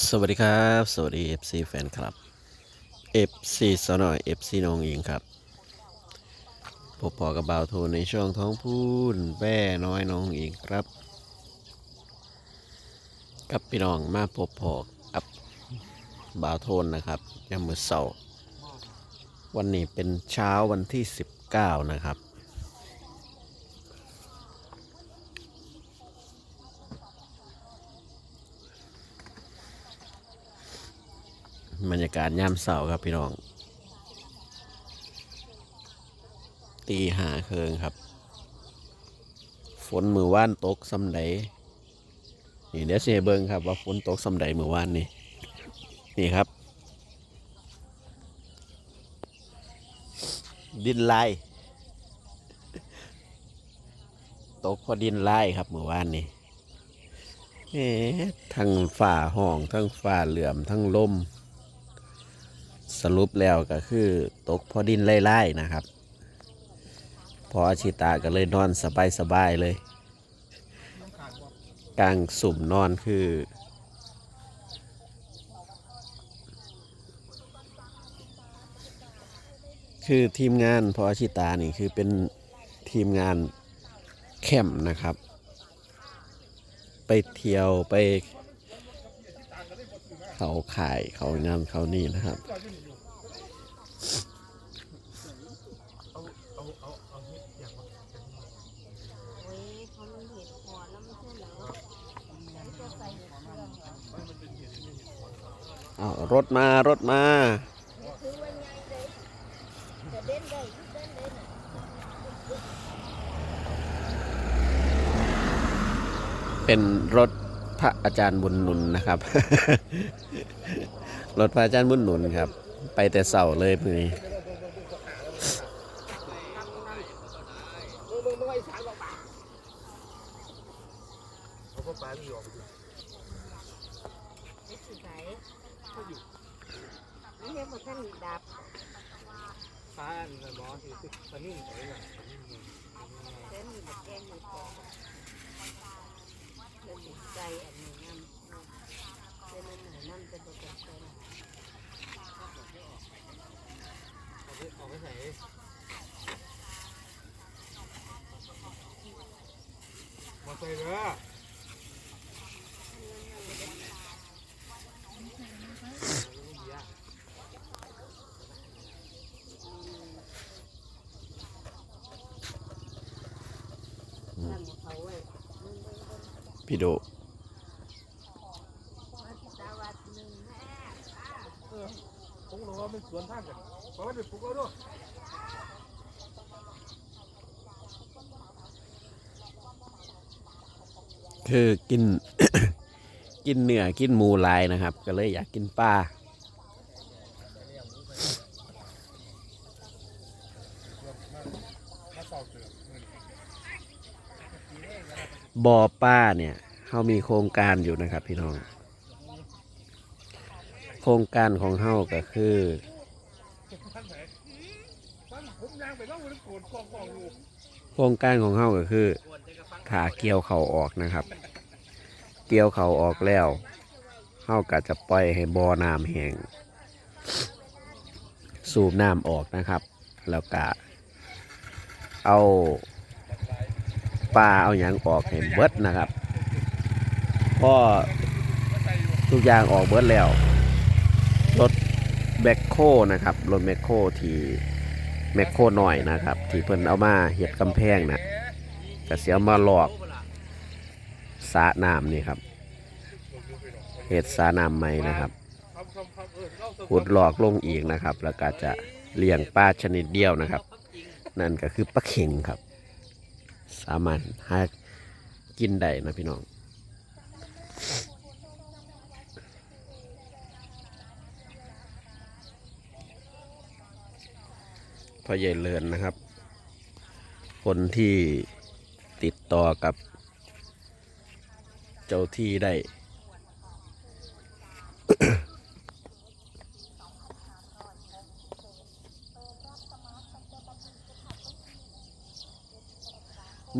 สวัสดีครับ สวัสดี FC แฟนคลับ FC สนอย FC น้องอิงครับพบพอกับบ่าวโทนในช่วงท้องพูนแป้น้อยน้องอิงครับกับพี่น้องมาพบพอกับบ่าวโทนนะครับยามมือเสาร์วันนี้เป็นเช้าวันที่ 19 นะครับ บรรยากาศยามเสาร์ครับพี่น้อง ตีหาเคืองครับ ฝนมือว่านตกสำใดนี่เดี๋ยวเสเบิงครับว่าฝนตกสำใดมือว่านนี่ นี่ครับ ดินไล่ตกเพอดินไล่ครับมือว่านนี่เอ๊ะทั้งฝ่าห้อง ทั้งฝ่าเหลื่อม ทั้งลม สรุปแล้วก็คือตกพอดินไล่ๆนะครับ พออาชิตาก็เลยนอนสบายๆเลย กลางสุ่มนอนคือ คือทีมงานพออาชิตานี่คือเป็นทีมงานแคมนะครับ ไปเที่ยวไปเขาขายเขางานเขานี่นะครับ โอ้ยเขามันเห็ดพอแล้วไม่ใช่เหรอแล้วจะใส่เครื่องเหรอ เอารถมารถมาเป็นรถพระอาจารย์บุญหนุนนะครับ รถพระอาจารย์บุญหนุนครับ ไปแต่เสาเลยมือน ไม่สิไหนไม่ใช่พวกท่าน ดับฟ้าอันนั้นหมอที่ตึกปะนิ่งไปน่ะเส้นมีแบบแกงมีของเส้นมีใจอันนี้น้ำเส้นนั้นหนาน้ำจะบอกกันเส้น เอาไปเอาไปใส่มาใส่เด้อ นั่นเขาไว้ พี่โดสวัสดีแม่ผมรู้ว่ามันสวนทางกันเพราะว่าเด็กปลูกแล้วด้วยคือกิน กินเนื้อกินหมูหลายนะครับ ก็เลยอยากกินปลามาสอบเสือ บ่อป้าเนี่ยเขามีโครงการอยู่นะครับพี่น้อง โครงการของเฮาก็คือโครงการของเฮาก็คือขาเกี่ยวเขาออกนะครับ เกี่ยวเขาออกแล้วเฮาก็จะปล่อยให้บ่อน้ำแห้งสูบน้ำออกนะครับ แล้วก็เอา ปลาเอาหยังออกให้เบิดนะครับพอทุกอย่างออกเบิดแล้วรถแบคโคนะครับรถแมคโคที่แมคโคหน่อยนะครับ ที่เพิ่นเอามาเห็ดกำแพงนะก็เสียมาหลอกสระน้ำนี่ครับเห็ดสระน้ำใหม่นะครับขุดหลอกลงอีกนะครับ แล้วก็จะเลี้ยงปลาชนิดเดียวนะครับ นั่นก็คือปลาเข็งครับ สามารถหากินได้นะพี่น้องพ่อใหญ่เลินนะครับ คนที่ติดต่อกับ เจ้าที่ได้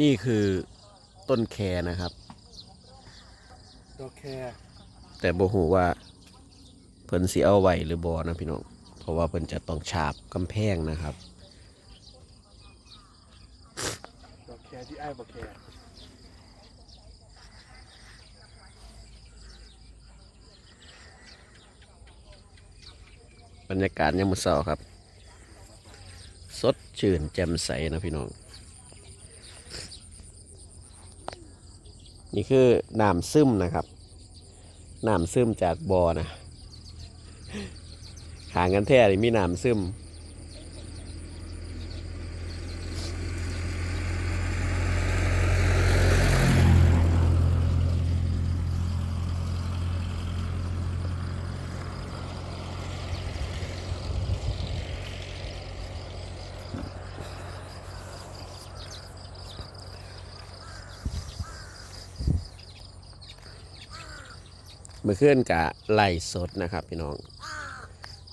นี่คือต้นแคนะครับดอกแคร์แต่บ่ฮู้ว่าเพิ่นสิเอาไว้หรือบ่นะพี่น้องเพราะว่าเพิ่นจะต้องฉาบกำแพงนะครับดอกแคร์ที่ไอ้ายบอกแคร์บรรยากาศยามมื้อเช้าครับ สดชื่นแจ่มใสนะพี่น้อง นี่คือน้ำซึมนะครับน้ำซึมจากบ่อนะหางกันแท้เลยมีน้ำซึม มื่อคืนกะไหลสดนะครับพี่น้อง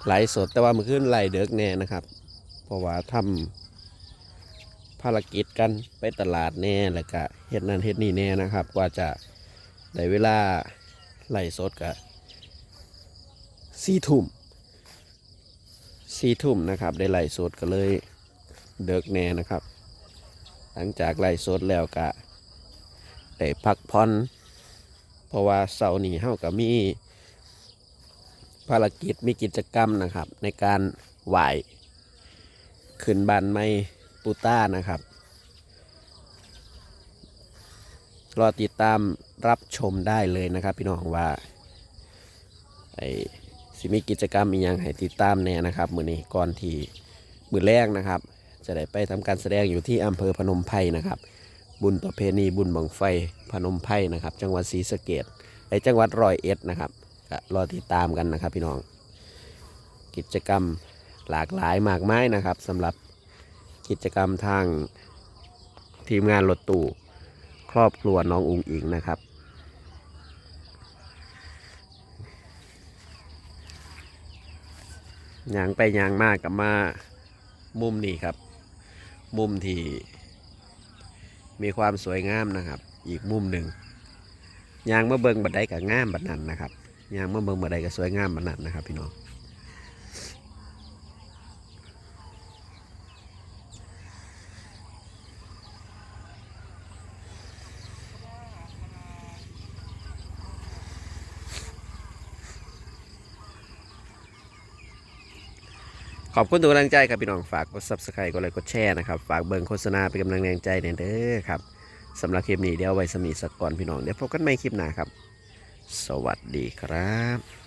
ไหลสดแต่ว่าเมื่อคืนไหลเด็กแน่นะครับ เพราะว่าทำภารกิจกันไปตลาดแน่แล้วก็เฮ็ดนั่นเฮ็ดนี่แน่นะครับ กว่าจะได้เวลาไหลสดกะสี่ทุ่มสี่ทุ่มนะครับ ได้ไหลสดก็เลยเด็กแน่นะครับ หลังจากไหลสดแล้วกะได้พักผ่อน เพราะว่าเสาร์นี้เฮาก็มีภารกิจมีกิจกรรมนะครับ ในการไหว้ขึ้นบานไม้ปูต้านะครับ รอติดตามรับชมได้เลยนะครับ พี่น้องว่าไอสิมีกิจกรรมอีกอย่างให้ติดตามแน่นะครับมือนี้ก่อนที่มือแรกนะครับ จะได้ไปทำการแสดงอยู่ที่อำเภอพนมไพรนะครับ บุญประเพณีบุญบังไฟพนมไพรนะครับ จังหวัดศรีสะเกดในจังหวัดร้อยเอ็ดนะครับก็รอติดตามกันนะครับพี่น้อง กิจกรรมหลากหลายมากมายนะครับสำหรับกิจกรรมทางทีมงานรถตู้ครอบครัวน้องอุงอิงนะครับยางไปยางมากกับมามุมนี้ครับ มุมที่ มีความสวยงามนะครับ อีกมุมหนึ่งยางเมื่อเบิงบัดใดกับงามบัดนั้นนะครับยางเมื่อเบิงบัดใดกับสวยงามบัดนั้นนะครับ พี่น้อง อบคุณทุกกำลังใจครับพี่น้องฝากกด subscribe กดไลค์กดแชร์นะครับฝากเบิงโฆษณาเป็นกำลังแรงใจเนี่ยเด้อครับสำหรับคลิปนี้เดี๋ยวไว้สมีสักก่อนพี่น้องเดี๋ยวพบกันใหม่คลิปหน้าครับ สวัสดีครับ